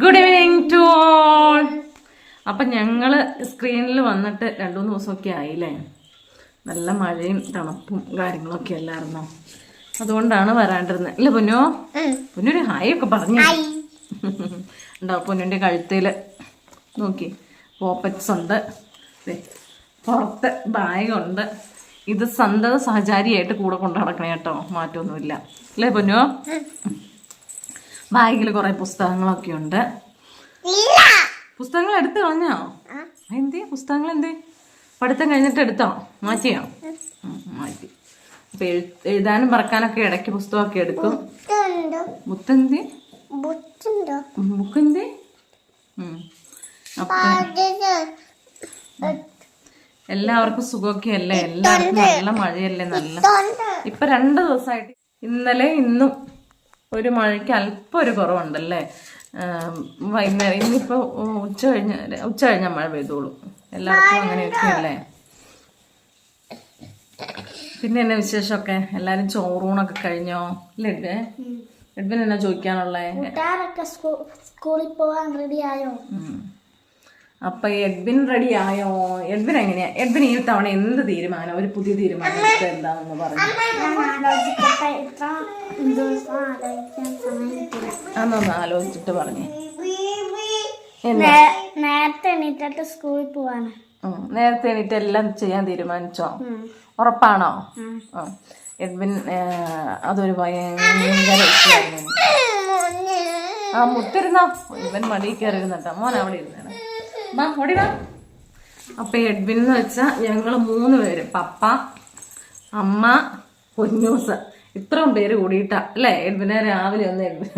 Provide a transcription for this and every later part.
Good evening to all അപ്പം ഞങ്ങൾ സ്ക്രീനിൽ വന്നിട്ട് രണ്ടു മൂന്ന് ദിവസമൊക്കെ ആയില്ലേ? നല്ല മഴയും തണുപ്പും കാര്യങ്ങളൊക്കെ അല്ലായിരുന്നോ? അതുകൊണ്ടാണ് വരാണ്ടിരുന്നത് ഇല്ല പൊന്നോ? പൊന്നൊരു ഹായ് ഒക്കെ പറഞ്ഞു? ഉണ്ടാവും പൊന്നിന്റെ കഴുത്തിൽ നോക്കി. പോപ്പറ്റ്സ് ഉണ്ട് പുറത്ത് ബാഗുണ്ട്. ഇത് സന്തത സഹചാരിയായിട്ട് കൂടെ കൊണ്ടു നടക്കണേ കേട്ടോ. മാറ്റമൊന്നുമില്ല അല്ലേ പൊന്നോ? ബാഗിൽ കുറെ പുസ്തകങ്ങളൊക്കെ ഉണ്ട്. പുസ്തകങ്ങൾ എടുത്തു കളഞ്ഞോ? എന്തേ? പുസ്തകങ്ങൾ എന്തേ? പഠിത്തം കഴിഞ്ഞിട്ട് എടുത്തോ? മാറ്റിയോ? മാറ്റി. അപ്പൊ എഴു- എഴുതാനും പറക്കാനൊക്കെ ഇടയ്ക്ക് പുസ്തകമൊക്കെ എടുക്കും. ബുക്കെന്തേ? ബുക്കെന്തേ? എല്ലാവർക്കും സുഖമൊക്കെ അല്ലേ? എല്ലാവർക്കും നല്ല മഴയല്ലേ? നല്ല. ഇപ്പൊ രണ്ട് ദിവസമായിട്ട് ഇന്നലെ ഇന്നും ഒരു മഴയ്ക്ക് അല്പം ഒരു കുറവുണ്ടല്ലേ? വൈകുന്നേരം ഇന്നിപ്പോ ഉച്ച കഴിഞ്ഞ ഉച്ച കഴിഞ്ഞ മഴ പെയ്തോളൂ. എല്ലാവർക്കും അങ്ങനെയൊക്കെ അല്ലേ പിന്നെ എന്നെ വിശേഷമൊക്കെ? എല്ലാവരും ചോറൂണൊക്കെ കഴിഞ്ഞോ? ലഡ്വേ ലഡ്വിൻ എന്നാ ചോദിക്കാനുള്ളേ? സ്കൂളിൽ പോവാൻ റെഡിയായോ. അപ്പൊ എഡ്വിൻ റെഡി ആയോ? എഡ്വിൻ എങ്ങനെയാ? എഡ്വിൻ ഈ തവണ എന്ത് തീരുമാനം? ഒരു പുതിയ തീരുമാനം എന്താണെന്ന് പറഞ്ഞു. അന്നൊന്ന് ആലോചിച്ചിട്ട് പറഞ്ഞു. നേ- നേരത്തെ എണീറ്റിട്ട് സ്കൂളിൽ പോവാണ്. നേരത്തെ എണീറ്റ് എല്ലാം ചെയ്യാൻ തീരുമാനിച്ചോ? ഉറപ്പാണോ? എഡ്വിൻ അതൊരു ഭയങ്കര ആ മുത്തിരുന്നോ? ഇവൻ മടി കയറി ഇരുന്നട്ടോ മോൻ അവിടെ ഇരുന്നാണ്. വാ അപ്പൊ എഡ്വിൻ എന്ന് വെച്ചാ ഞങ്ങൾ മൂന്ന് പേര്. പപ്പ അമ്മ പൊന്നൂസ്. ഇത്രയും പേര് കൂടിയിട്ടാ അല്ലേ? എഡ്വിനെ രാവിലെ ഒന്ന് എഡ്വിൻ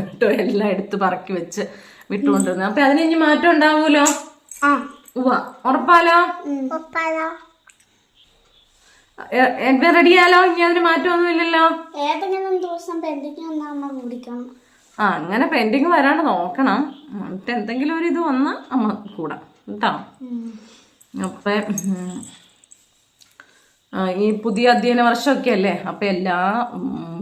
എല്ലാം എടുത്ത് പറക്കി വെച്ച് വിട്ടുകൊണ്ടിരുന്നത് അപ്പൊ അതിന് ഇനി മാറ്റം ഉണ്ടാവൂലോ? ഉറപ്പാലോ? എഡ്വിൻ റെഡിയാലോ? ഇനി അതിന് ഏതെങ്കിലും ദിവസം അമ്മ കുടിക്കണം ആ അങ്ങനെ പെൻഡിങ് വരാണ്ട് നോക്കണം. എന്നിട്ട് എന്തെങ്കിലും ഒരു ഇത് വന്നാൽ അമ്മ കൂടാം. കേട്ടോ അപ്പൊ ഈ പുതിയ അധ്യയന വർഷമൊക്കെ അല്ലേ അപ്പൊ എല്ലാ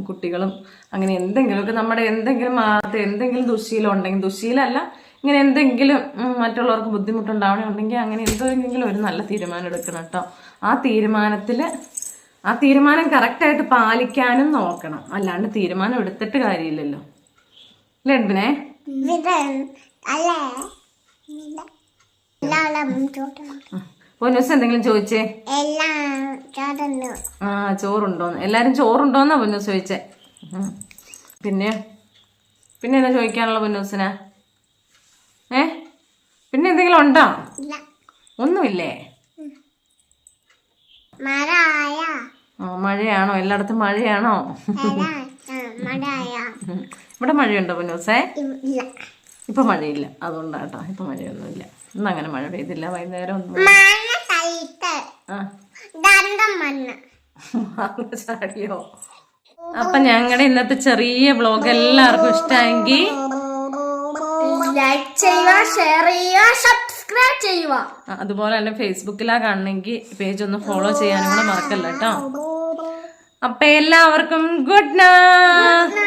കുട്ടികളും അങ്ങനെ എന്തെങ്കിലുമൊക്കെ നമ്മുടെ എന്തെങ്കിലും മാറാത്ത എന്തെങ്കിലും ദുശീലം ഉണ്ടെങ്കിൽ ദുശീലമല്ല ഇങ്ങനെ എന്തെങ്കിലും മറ്റുള്ളവർക്ക് ബുദ്ധിമുട്ടുണ്ടാവണേ ഉണ്ടെങ്കിൽ അങ്ങനെ എന്തെങ്കിലും ഒരു നല്ല തീരുമാനം എടുക്കണം കേട്ടോ ആ തീരുമാനത്തിൽ ആ തീരുമാനം കറക്റ്റായിട്ട് പാലിക്കാനും നോക്കണം. അല്ലാണ്ട് തീരുമാനം എടുത്തിട്ട് കാര്യമില്ലല്ലോ. ലഡ്ബിനെ അല്ലേ? പൊന്നൂസ് എന്തെങ്കിലും ചോദിച്ചേ? ആ ചോറുണ്ടോന്ന് എല്ലാരും ചോറുണ്ടോന്നാ പൊന്നൂസ് ചോദിച്ചേ. പിന്നെ? പിന്നെ എന്താ ചോദിക്കാനുള്ള പൊന്നൂസിന്? ഏ? പിന്നെ എന്തെങ്കിലും ഉണ്ടോ? ഒന്നുമില്ലേ? ആ മഴയാണോ? എല്ലായിടത്തും മഴയാണോ. ഇവിടെ മഴയുണ്ടോ പൊന്നൂസേ? ഇപ്പൊ മഴയില്ല. അതുകൊണ്ടാട്ടോ ഇപ്പൊ മഴയൊന്നുമില്ല. ഇന്ന് അങ്ങനെ മഴ പെയ്തില്ല. വൈകുന്നേരം ഒന്നും ചാടിയോ? അപ്പൊ ഞങ്ങളുടെ ഇന്നത്തെ ചെറിയ വ്ലോഗ് എല്ലാവർക്കും ഇഷ്ടമെങ്കിൽ ലൈക്ക് ചെയ്യുക ഷെയർ ചെയ്യുക സബ്സ്ക്രൈബ് ചെയ്യുക. അതുപോലെ തന്നെ ഫേസ്ബുക്കിലാ കാണണമെങ്കിൽ പേജ് ഒന്ന് ഫോളോ ചെയ്യാനും കൂടെ മറക്കല്ല കേട്ടോ. അപ്പൊ എല്ലാവർക്കും ഗുഡ് നൈറ്റ്